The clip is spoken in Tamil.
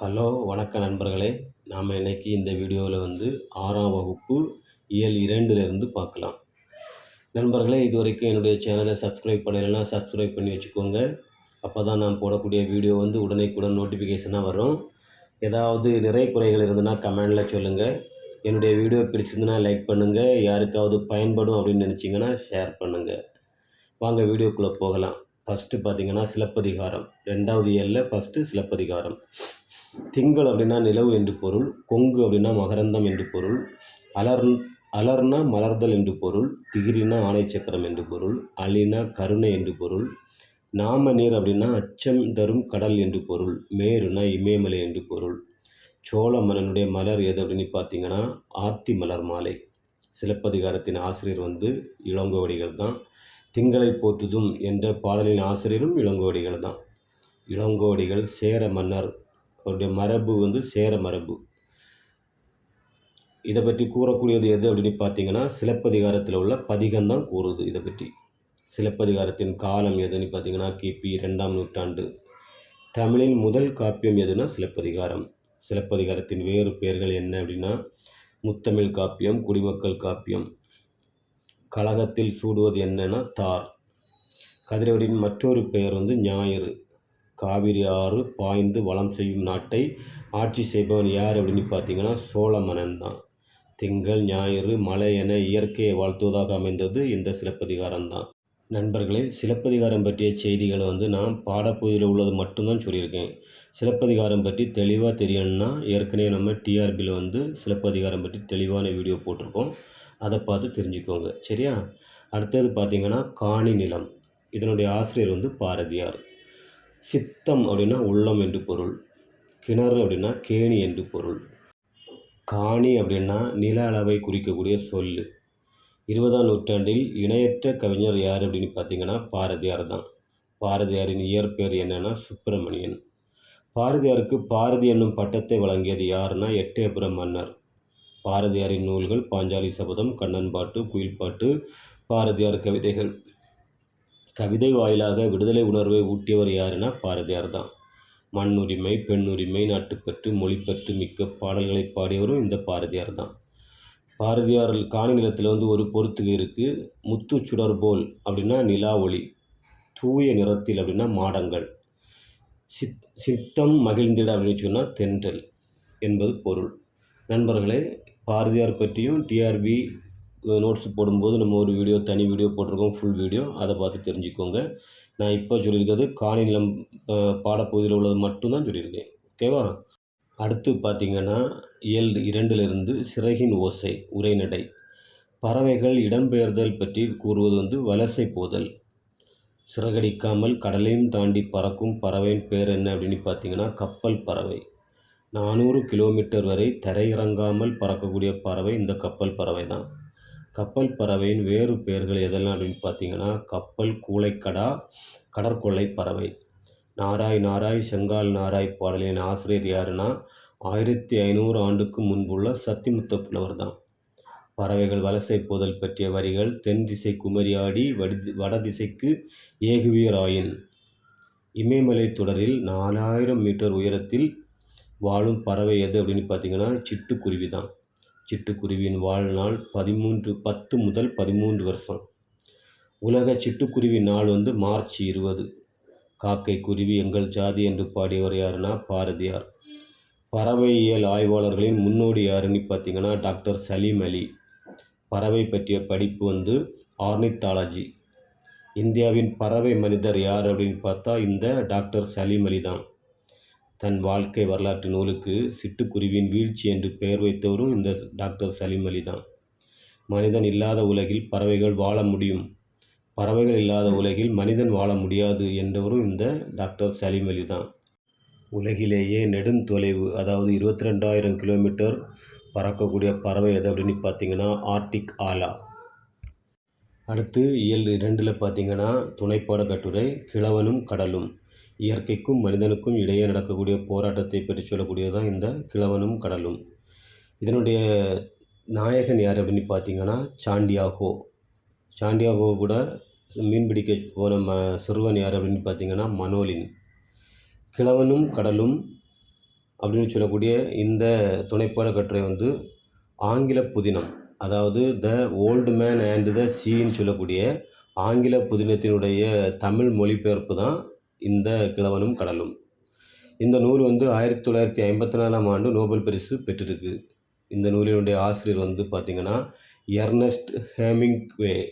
ஹலோ வணக்கம் நண்பர்களே. நாம் இன்றைக்கி இந்த வீடியோவில் வந்து ஆறாம் வகுப்பு இயல் இரண்டுலேருந்து பார்க்கலாம். நண்பர்களே இது வரைக்கும் என்னுடைய சேனலை சப்ஸ்கிரைப் பண்ணலைன்னா சப்ஸ்கிரைப் பண்ணி வச்சுக்கோங்க. அப்போ தான் நான் போடக்கூடிய வீடியோ வந்து உடனேக்குடன் நோட்டிஃபிகேஷனாக வரும். ஏதாவது நிறை குறைகள் இருந்ததுன்னா கமெண்டில் சொல்லுங்கள் என்னுடைய வீடியோ பிடிச்சிருந்துன்னா லைக் பண்ணுங்கள் யாருக்காவது பயன்படும் அப்படின்னு நினச்சிங்கன்னா ஷேர் பண்ணுங்கள் வாங்க வீடியோக்குள்ளே போகலாம். ஃபஸ்ட்டு பார்த்தீங்கன்னா சிலப்பதிகாரம். ரெண்டாவது இயலில் ஃபஸ்ட்டு சிலப்பதிகாரம். திங்கள் அப்படின்னா நிலவு என்று பொருள் கொங்கு அப்படின்னா மகரந்தம் என்று பொருள் அலர் அலர்னா மலர்தல் என்று பொருள் திகிரினா ஆணை சக்கரம் என்று பொருள் அலினா கருணை என்று பொருள் நாம நீர் அப்படின்னா அச்சம் தரும் கடல் என்று பொருள் மேருனா இமயமலை என்று பொருள் சோழ மன்னனுடைய மலர் எது அப்படின்னு பார்த்தீங்கன்னா ஆத்தி மலர் மாலை. சிலப்பதிகாரத்தின் ஆசிரியர் வந்து இளங்கோவடிகள் தான். திங்களை போற்றுதும் என்ற பாடலின் ஆசிரியரும் இளங்கோவடிகள் தான். இளங்கோவடிகள் சேர மன்னர் அவருடைய மரபு வந்து சேர மரபு. இதை பற்றி கூறக்கூடியது எது அப்படின்னு பார்த்தீங்கன்னா சிலப்பதிகாரத்தில் உள்ள பதிகம்தான் கூறுது இதை பற்றி. சிலப்பதிகாரத்தின் காலம் எதுன்னு பார்த்தீங்கன்னா கிபி ரெண்டாம் நூற்றாண்டு. தமிழின் முதல் காப்பியம் எதுனா சிலப்பதிகாரம். சிலப்பதிகாரத்தின் வேறு பெயர்கள் என்ன அப்படின்னா முத்தமிழ் காப்பியம் குடிமக்கள் காப்பியம். கழகத்தில் சூடுவது என்னன்னா தார். கதிரவரின் மற்றொரு பெயர் வந்து ஞாயிறு. காவிரி ஆறு பாய்ந்து வளம் செய்யும் நாட்டை ஆட்சி செய்பவன் யார் அப்படின்னு பார்த்தீங்கன்னா சோழ மன்னன் தான். திங்கள் ஞாயிறு மழை என இயற்கையை வாழ்த்துவதாக அமைந்தது இந்த சிலப்பதிகாரம் தான். நண்பர்களே சிலப்பதிகாரம் பற்றிய செய்திகளை வந்து நான் பாடப்பகுதியில் உள்ளது மட்டும்தான் சொல்லியிருக்கேன். சிலப்பதிகாரம் பற்றி தெளிவாக தெரியணும்னா ஏற்கனவே நம்ம டிஆர்பியில் வந்து சிலப்பதிகாரம் பற்றி தெளிவான வீடியோ போட்டிருக்கோம். அதை பார்த்து தெரிஞ்சுக்கோங்க. சரியா? அடுத்தது பார்த்திங்கன்னா காணி நிலம் இதனுடைய ஆசிரியர் வந்து பாரதியார். சித்தம் அப்படின்னா உள்ளம் என்று பொருள். கிணறு அப்படின்னா கேணி என்று பொருள். காணி அப்படின்னா நில அளவை குறிக்கக்கூடிய சொல் இருபதாம் நூற்றாண்டில் இணையற்ற கவிஞர் யார் அப்படின்னு பார்த்தீங்கன்னா பாரதியார் தான். பாரதியாரின் இயற்பெயர் என்னன்னா சுப்பிரமணியன். பாரதியாருக்கு பாரதி என்னும் பட்டத்தை வழங்கியது யாருன்னா எட்டயபுரம் மன்னர். பாரதியாரின் நூல்கள் பாஞ்சாலி சபதம் கண்ணன் பாட்டு குயில் பாட்டு பாரதியார் கவிதைகள். கவிதை வாயிலாக விடுதலை உணர்வை ஊட்டியவர் யாருன்னா பாரதியார் தான். மண் உரிமை பெண் உரிமை நாட்டுப்பற்று மொழிப்பற்று மிக்க பாடல்களை பாடியவரும் இந்த பாரதியார் தான். பாரதியார் காணி நிலத்தில் வந்து ஒரு பொறுத்துகை இருக்குது முத்து சுடர் போல் அப்படின்னா நிலா ஒளி தூய நிறத்தில் அப்படின்னா மாடங்கள். சித் சித்தம் மகிழ்ந்திட அப்படின்னு சொன்னால் தென்றல் என்பது பொருள். நண்பர்களே பாரதியார் பற்றியும் டிஆர்பி நோட்ஸ் போடும்போது நம்ம ஒரு வீடியோ தனி வீடியோ போட்டிருக்கோம் ஃபுல் வீடியோ அதை பார்த்து தெரிஞ்சுக்கோங்க. நான் இப்போ சொல்லியிருக்கிறது காலநிலம் பாடப்பகுதியில் உள்ளது மட்டும்தான் சொல்லியிருக்கேன். ஓகேவா அடுத்து பார்த்திங்கன்னா இயல் இரண்டிலிருந்து சிறகின் ஓசை உரைநடை. பறவைகள் இடம்பெயர்தல் பற்றி கூறுவது வந்து வலசை போதல். சிறகடிக்காமல் கடலையும் தாண்டி பறக்கும் பறவையின் பேர் என்ன அப்படின்னு பார்த்தீங்கன்னா கப்பல் பறவை. நானூறு கிலோமீட்டர் வரை தரையிறங்காமல் பறக்கக்கூடிய பறவை இந்த கப்பல் பறவை தான் கப்பல் பறவையின் வேறு பெயர்கள் எதெல்லாம் அப்படின்னு பார்த்தீங்கன்னா கப்பல் கூளைக்கடா கடற்கொள்ளை பறவை. நாராய் நாராய் செங்கால் நாராய் பாடலின் ஆசிரியர் யாருன்னா ஆயிரத்தி ஐநூறு ஆண்டுக்கு முன்புள்ள சத்திமுத்த புலவர் தான். பறவைகள் வலசை போதல் பற்றிய வரிகள் தென் திசை குமரியாடி வடி வடதிசைக்கு ஏகுவியராயின் இமயமலை தொடரில் நாலாயிரம் மீட்டர் உயரத்தில் வாழும் பறவை எது அப்படின்னு பார்த்தீங்கன்னா சிட்டுக்குருவி தான். சிட்டுக்குருவியின் வாழ்நாள் பதிமூன்று பத்து முதல் பதிமூன்று வருஷம். உலக சிட்டுக்குருவி நாள் வந்து மார்ச் இருபது. காக்கை குருவி எங்கள் ஜாதி என்று பாடியவர் யாருன்னா பாரதியார். பறவையியல் ஆய்வாளர்களின் முன்னோடி யாருன்னு பார்த்தீங்கன்னா டாக்டர் சலீம் அலி. பறவை பற்றிய படிப்பு வந்து ஆர்னித்தாலஜி. இந்தியாவின் பறவை மனிதர் யார் அப்படின்னு பார்த்தா இந்த டாக்டர் சலீம் அலி தான். தன் வாழ்க்கை வரலாற்று நூலுக்கு சிட்டுக்குருவியின் வீழ்ச்சி என்று பெயர் வைத்தவரும் இந்த டாக்டர் சலீம் அலி தான். மனிதன் இல்லாத உலகில் பறவைகள் வாழ முடியும். பறவைகள் இல்லாத உலகில் மனிதன் வாழ முடியாது என்றவரும் இந்த டாக்டர் சலீம் அலி தான். உலகிலேயே நெடுந்தொலைவு அதாவது இருபத்தி ரெண்டாயிரம் கிலோமீட்டர் பறக்கக்கூடிய பறவை எது அப்படின்னு பார்த்தீங்கன்னா ஆர்டிக் ஆலா. அடுத்து இயல் இரண்டில் பார்த்தீங்கன்னா துணைப்பாட கட்டுரை கிழவனும் கடலும். இயற்கைக்கும் மனிதனுக்கும் இடையே நடக்கக்கூடிய போராட்டத்தை பற்றி சொல்லக்கூடியது தான் இந்த கிழவனும் கடலும். இதனுடைய நாயகன் யார் அப்படின்னு பார்த்தீங்கன்னா சாண்டியாகோ. சாண்டியாகோ கூட மீன் பிடிக்க போன ம சிறுவன் யார் அப்படின்னு பார்த்தீங்கன்னா மனோலின். கிழவனும் கடலும் அப்படின்னு சொல்லக்கூடிய இந்த துணைப்பாட கட்டுரை வந்து ஆங்கில புதினம் அதாவது the old man and the சீன்னு சொல்லக்கூடிய ஆங்கில புதினத்தினுடைய தமிழ் மொழிபெயர்ப்பு தான் இந்த கிழவனும் கடலும். இந்த நூல் வந்து ஆயிரத்தி தொள்ளாயிரத்தி ஐம்பத்தி நாலாம் ஆண்டு நோபல் பரிசு பெற்றிருக்கு. இந்த நூலினுடைய ஆசிரியர் வந்து பார்த்திங்கன்னா எர்னஸ்ட் ஹேமிங்வே